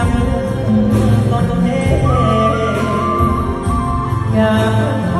ังตนเองอยาก